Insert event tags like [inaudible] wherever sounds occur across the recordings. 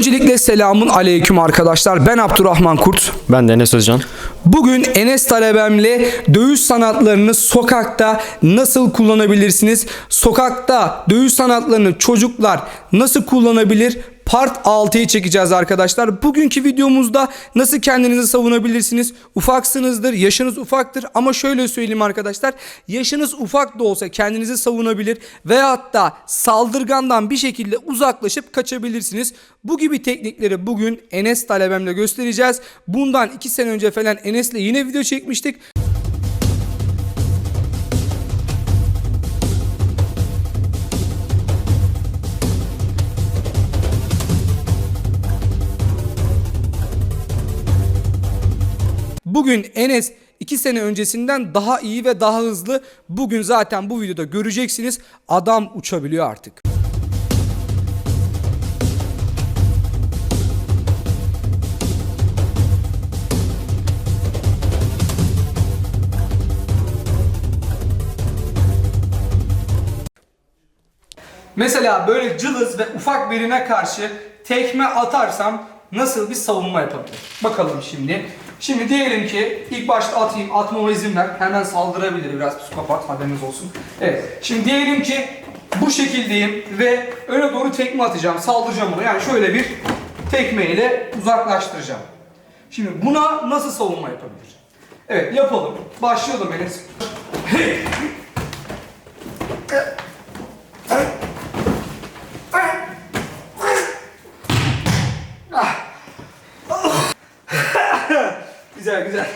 Öncelikle selamun aleyküm arkadaşlar. Ben Abdurrahman Kurt. Ben de Enes Özcan. Bugün Enes talebemle dövüş sanatlarını sokakta nasıl kullanabilirsiniz? Sokakta dövüş sanatlarını çocuklar nasıl kullanabilir? Part 6'yı çekeceğiz arkadaşlar. Bugünkü videomuzda nasıl kendinizi savunabilirsiniz? Ufaksınızdır, yaşınız ufaktır ama şöyle söyleyeyim arkadaşlar. Yaşınız ufak da olsa kendinizi savunabilir veyahut da saldırgandan bir şekilde uzaklaşıp kaçabilirsiniz. Bu gibi teknikleri bugün Enes talebemle göstereceğiz. Bundan 2 sene önce falan Enes'le yine video çekmiştik. Bugün Enes 2 sene öncesinden daha iyi ve daha hızlı. Bugün zaten bu videoda göreceksiniz. Adam uçabiliyor artık. Mesela böyle cılız ve ufak birine karşı tekme atarsam nasıl bir savunma yapabilirim? Bakalım şimdi. Şimdi diyelim ki ilk başta atayım, atmama izin ver. Hemen saldırabilir biraz psikopat haberiniz olsun. Evet. Şimdi diyelim ki bu şekildeyim ve öne doğru tekme atacağım, saldıracağım ona. Yani şöyle bir tekmeyle uzaklaştıracağım. Şimdi buna nasıl savunma yapabilir? Evet yapalım. Başlayalım Enes. Güzel güzel.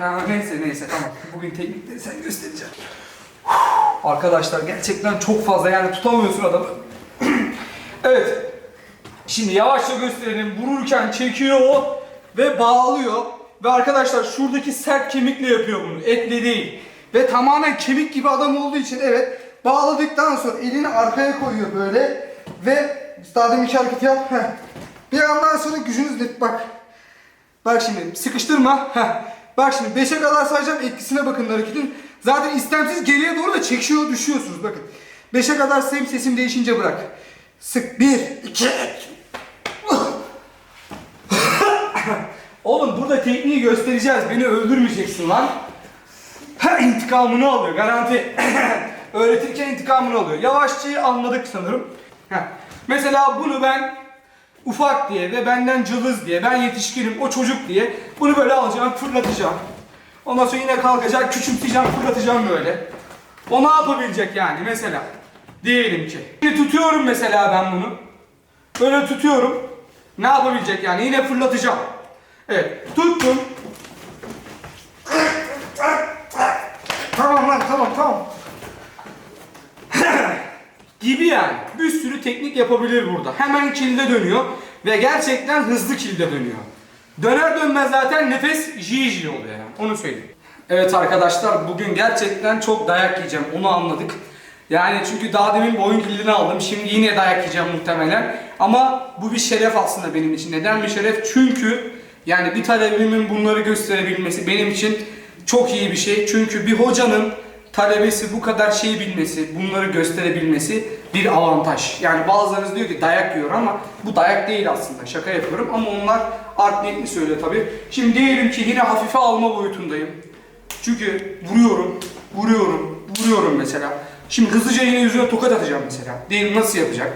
ya, neyse neyse tamam. Bugün teknikleri sen göstereceğim. Arkadaşlar gerçekten çok fazla yani tutamıyorsun adamı. [clears throat] evet. Şimdi yavaşça gösterelim. Vururken çekiyor o ve bağlıyor. Ve arkadaşlar şuradaki sert kemikle yapıyor bunu. Etle değil. Ve tamamen kemik gibi adam olduğu için evet bağladıktan sonra elini arkaya koyuyor böyle ve daha deminki hareketi yap. Heh. Bir yandan sonra gücünüz net bak. Bak şimdi sıkıştırma. Heh. Bak şimdi 5'e kadar sayacağım etkisine bakın hareketin. Zaten istemsiz geriye doğru da çekiyor düşüyorsunuz bakın. 5'e kadar sayayım sesim değişince bırak. Sık 1 2 Oğlum burada tekniği göstereceğiz. Beni öldürmeyeceksin lan. Ha, intikamını alıyor garanti. [clears throat] Öğretirken intikamını alıyor. Yavaşça anladık sanırım. Heh. Mesela bunu ben ufak diye ve benden cılız diye, ben yetişkinim, o çocuk diye bunu böyle alacağım, fırlatacağım. Ondan sonra yine kalkacak, küçümseyeceğim, fırlatacağım böyle. O ne yapabilecek yani mesela? Diyelim ki. Şimdi tutuyorum mesela ben bunu. Böyle tutuyorum. Ne yapabilecek yani? Yine fırlatacağım. Evet, tuttum. Tamam lan, tamam, tamam. [laughs] gibi yani. Bir sürü teknik yapabilir burada. Hemen kilde dönüyor ve gerçekten hızlı kilde dönüyor. Döner dönmez zaten nefes jiji oluyor yani. Onu söyleyeyim. Evet arkadaşlar bugün gerçekten çok dayak yiyeceğim. Onu anladık. Yani çünkü daha demin boyun kilidini aldım. Şimdi yine dayak yiyeceğim muhtemelen. Ama bu bir şeref aslında benim için. Neden bir şeref? Çünkü yani bir talebimin bunları gösterebilmesi benim için çok iyi bir şey. Çünkü bir hocanın talebesi bu kadar şey bilmesi, bunları gösterebilmesi bir avantaj. Yani bazılarınız diyor ki dayak yiyor ama bu dayak değil aslında. Şaka yapıyorum ama onlar art niyetli söylüyor tabi. Şimdi diyelim ki yine hafife alma boyutundayım. Çünkü vuruyorum, vuruyorum, vuruyorum mesela. Şimdi hızlıca yine yüzüne tokat atacağım mesela. Diyelim nasıl yapacak?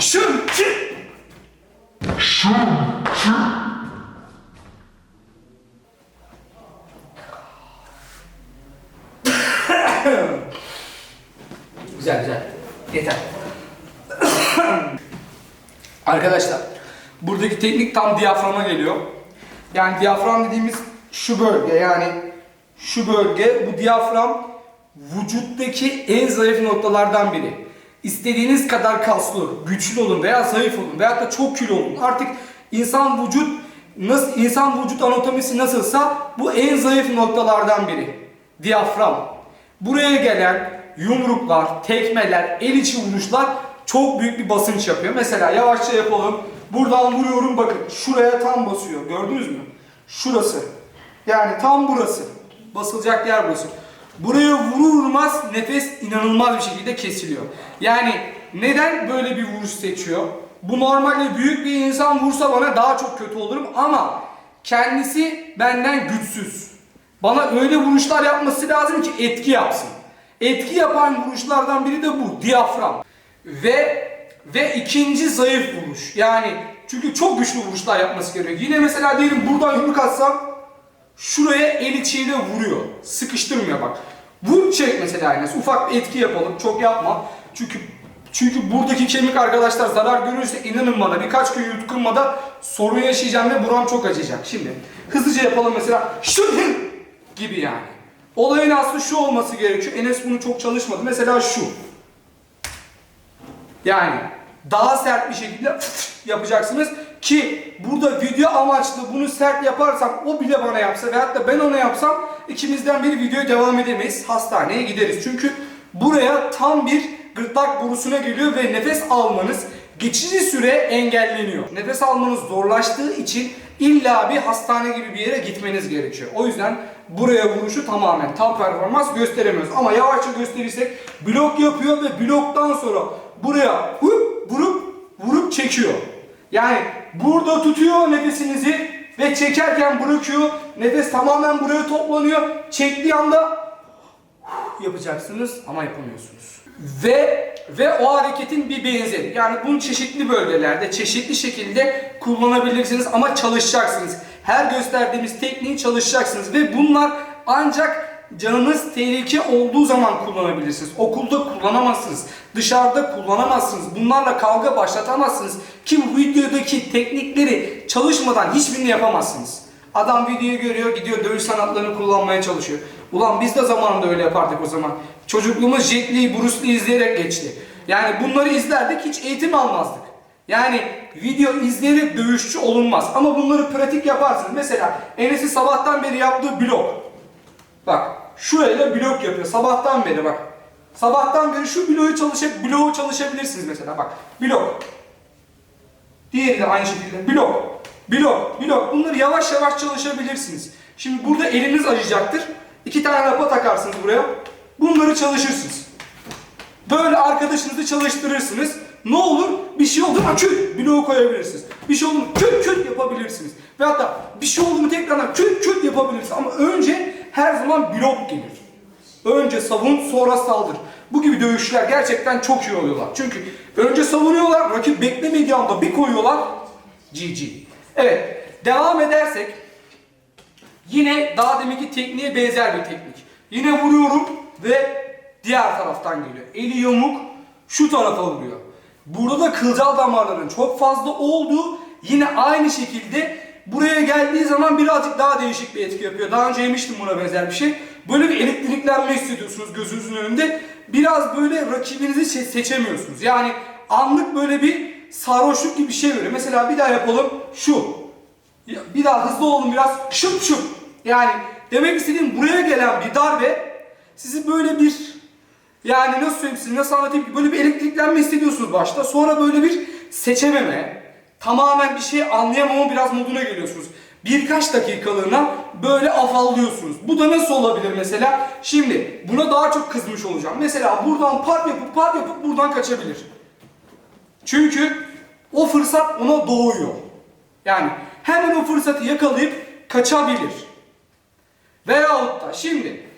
Şun, çı- Güzel güzel. Yeter. [coughs] Arkadaşlar buradaki teknik tam diyaframa geliyor. Yani diyafram dediğimiz şu bölge yani şu bölge bu diyafram vücuttaki en zayıf noktalardan biri. İstediğiniz kadar kaslı, güçlü olun veya zayıf olun veya da çok kilo olun. Artık insan vücut nasıl insan vücut anatomisi nasılsa bu en zayıf noktalardan biri. Diyafram. Buraya gelen yumruklar, tekmeler, el içi vuruşlar çok büyük bir basınç yapıyor. Mesela yavaşça yapalım. Buradan vuruyorum bakın şuraya tam basıyor. Gördünüz mü? Şurası. Yani tam burası. Basılacak yer burası. Buraya vurur vurmaz nefes inanılmaz bir şekilde kesiliyor. Yani neden böyle bir vuruş seçiyor? Bu normalde büyük bir insan vursa bana daha çok kötü olurum ama kendisi benden güçsüz. Bana öyle vuruşlar yapması lazım ki etki yapsın. Etki yapan vuruşlardan biri de bu diyafram. Ve ve ikinci zayıf vuruş. Yani çünkü çok güçlü vuruşlar yapması gerekiyor. Yine mesela diyelim buradan yumruk atsam şuraya el içiyle vuruyor. Sıkıştırmıyor bak. Vur çek mesela aynası. Ufak bir etki yapalım. Çok yapma. Çünkü çünkü buradaki kemik arkadaşlar zarar görürse inanın bana birkaç gün yutkunmada sorun yaşayacağım ve buram çok acıyacak. Şimdi hızlıca yapalım mesela. Şu gibi yani. Olayın aslı şu olması gerekiyor. Enes bunu çok çalışmadı. Mesela şu. Yani daha sert bir şekilde yapacaksınız ki burada video amaçlı bunu sert yaparsam o bile bana yapsa veyahut da ben ona yapsam ikimizden biri videoya devam edemeyiz. Hastaneye gideriz. Çünkü buraya tam bir gırtlak borusuna geliyor ve nefes almanız geçici süre engelleniyor. Nefes almanız zorlaştığı için illa bir hastane gibi bir yere gitmeniz gerekiyor. O yüzden buraya vuruşu tamamen tam performans gösteremiyoruz. Ama yavaşça gösterirsek blok yapıyor ve bloktan sonra buraya vurup vurup vurup çekiyor. Yani burada tutuyor nefesinizi ve çekerken bırakıyor. Nefes tamamen buraya toplanıyor. Çektiği anda yapacaksınız ama yapamıyorsunuz. Ve ve o hareketin bir benzeri. Yani bunu çeşitli bölgelerde, çeşitli şekilde kullanabilirsiniz ama çalışacaksınız. Her gösterdiğimiz tekniği çalışacaksınız ve bunlar ancak canınız tehlike olduğu zaman kullanabilirsiniz. Okulda kullanamazsınız. Dışarıda kullanamazsınız. Bunlarla kavga başlatamazsınız. Ki bu videodaki teknikleri çalışmadan hiçbirini yapamazsınız. Adam videoyu görüyor, gidiyor dövüş sanatlarını kullanmaya çalışıyor. Ulan biz de zamanında öyle yapardık o zaman. Çocukluğumuz Jet Li, Bruce Lee izleyerek geçti. Yani bunları izlerdik, hiç eğitim almazdık. Yani video izleyerek dövüşçü olunmaz. Ama bunları pratik yaparsınız. Mesela Enes'in sabahtan beri yaptığı blok. Bak, şurayla blok yapıyor. Sabahtan beri bak. Sabahtan beri şu bloğu çalışıp bloğu çalışabilirsiniz mesela bak. Blok. Diğeri de aynı şekilde blok. Blok, blok. Bunları yavaş yavaş çalışabilirsiniz. Şimdi burada eliniz acıyacaktır. İki tane lapa takarsınız buraya. Bunları çalışırsınız. Böyle arkadaşınızı çalıştırırsınız. Ne olur? Bir şey oldu mu küt bloğu koyabilirsiniz. Bir şey oldu mu küt küt yapabilirsiniz. Ve hatta bir şey oldu mu tekrardan küt küt yapabilirsiniz. Ama önce her zaman blok gelir. Önce savun sonra saldır. Bu gibi dövüşler gerçekten çok iyi oluyorlar. Çünkü önce savunuyorlar, rakip beklemediği anda bir koyuyorlar. GG. Evet, devam edersek yine daha deminki tekniğe benzer bir teknik. Yine vuruyorum ve diğer taraftan geliyor. Eli yamuk şu tarafa vuruyor. Burada da kılcal damarların çok fazla olduğu yine aynı şekilde buraya geldiği zaman birazcık daha değişik bir etki yapıyor. Daha önce yemiştim buna benzer bir şey. Böyle bir elektriklenme hissediyorsunuz gözünüzün önünde. Biraz böyle rakibinizi se- seçemiyorsunuz. Yani anlık böyle bir sarhoşluk gibi bir şey veriyor. Mesela bir daha yapalım. Şu. Bir daha hızlı olun biraz. Şıp şıp. Yani demek istediğim buraya gelen bir darbe sizi böyle bir yani nasıl söyleyeyim size nasıl anlatayım ki böyle bir elektriklenme hissediyorsunuz başta. Sonra böyle bir seçememe, tamamen bir şey anlayamama biraz moduna geliyorsunuz. Birkaç dakikalığına böyle afallıyorsunuz. Bu da nasıl olabilir mesela? Şimdi buna daha çok kızmış olacağım. Mesela buradan pat yapıp pat yapıp buradan kaçabilir. Çünkü o fırsat ona doğuyor. Yani hemen o fırsatı yakalayıp kaçabilir. Veyahut da şimdi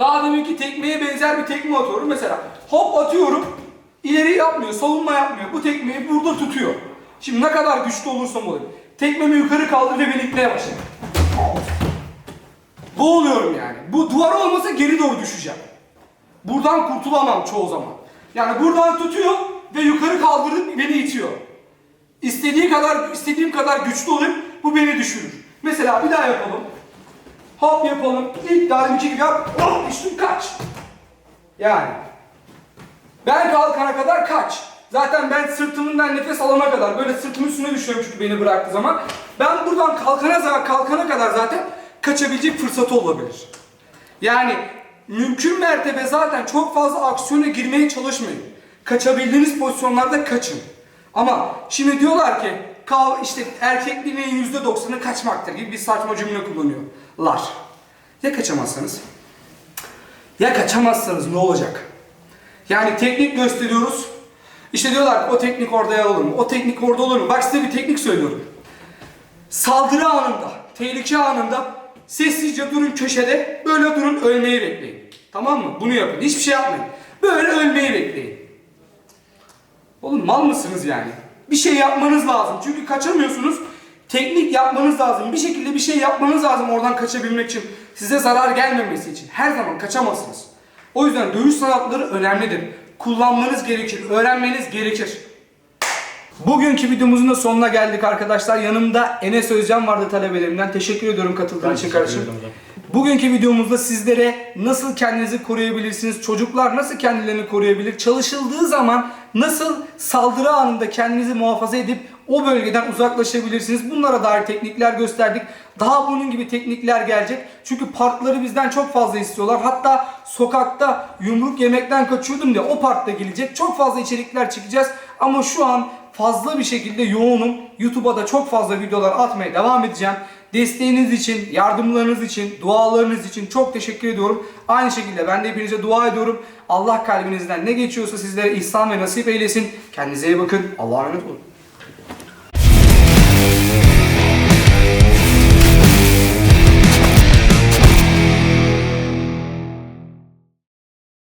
daha deminki tekmeye benzer bir tekme atıyorum. Mesela hop atıyorum. ileri yapmıyor, savunma yapmıyor. Bu tekmeyi burada tutuyor. Şimdi ne kadar güçlü olursam olayım. Tekmemi yukarı kaldır ve beni itmeye başlar. Boğuluyorum yani. Bu duvar olmasa geri doğru düşeceğim. Buradan kurtulamam çoğu zaman. Yani buradan tutuyor ve yukarı kaldırıp beni itiyor. İstediği kadar istediğim kadar güçlü olayım bu beni düşürür. Mesela bir daha yapalım. Hop yapalım. İlk deminki gibi yap. Hop düştüm kaç. Yani. Ben kalkana kadar kaç. Zaten ben sırtımından nefes alana kadar böyle sırtımın üstüne düşüyorum çünkü beni bıraktığı zaman. Ben buradan kalkana, zaman kalkana kadar zaten kaçabilecek fırsatı olabilir. Yani mümkün mertebe zaten çok fazla aksiyona girmeye çalışmayın. Kaçabildiğiniz pozisyonlarda kaçın. Ama şimdi diyorlar ki kal işte erkekliğinin %90'ı kaçmaktır gibi bir saçma cümle kullanıyorlar. Ya kaçamazsanız? Ya kaçamazsanız ne olacak? Yani teknik gösteriyoruz İşte diyorlar o teknik orada yer olur mu? O teknik orada olur mu? Bak size bir teknik söylüyorum. Saldırı anında, tehlike anında sessizce durun köşede, böyle durun ölmeyi bekleyin. Tamam mı? Bunu yapın. Hiçbir şey yapmayın. Böyle ölmeyi bekleyin. Oğlum mal mısınız yani? Bir şey yapmanız lazım. Çünkü kaçamıyorsunuz. Teknik yapmanız lazım. Bir şekilde bir şey yapmanız lazım oradan kaçabilmek için. Size zarar gelmemesi için. Her zaman kaçamazsınız. O yüzden dövüş sanatları önemlidir. Kullanmanız gerekir. Öğrenmeniz gerekir. Bugünkü videomuzun da sonuna geldik arkadaşlar. Yanımda Enes Özcan vardı talebelerimden. Teşekkür ediyorum katıldığın için kardeşim. Bugünkü videomuzda sizlere nasıl kendinizi koruyabilirsiniz, çocuklar nasıl kendilerini koruyabilir, çalışıldığı zaman nasıl saldırı anında kendinizi muhafaza edip o bölgeden uzaklaşabilirsiniz. Bunlara dair teknikler gösterdik. Daha bunun gibi teknikler gelecek. Çünkü partları bizden çok fazla istiyorlar. Hatta sokakta yumruk yemekten kaçıyordum diye o parkta gelecek. Çok fazla içerikler çekeceğiz. Ama şu an fazla bir şekilde yoğunum. YouTube'a da çok fazla videolar atmaya devam edeceğim. Desteğiniz için, yardımlarınız için, dualarınız için çok teşekkür ediyorum. Aynı şekilde ben de hepinize dua ediyorum. Allah kalbinizden ne geçiyorsa sizlere ihsan ve nasip eylesin. Kendinize iyi bakın. Allah'a emanet olun.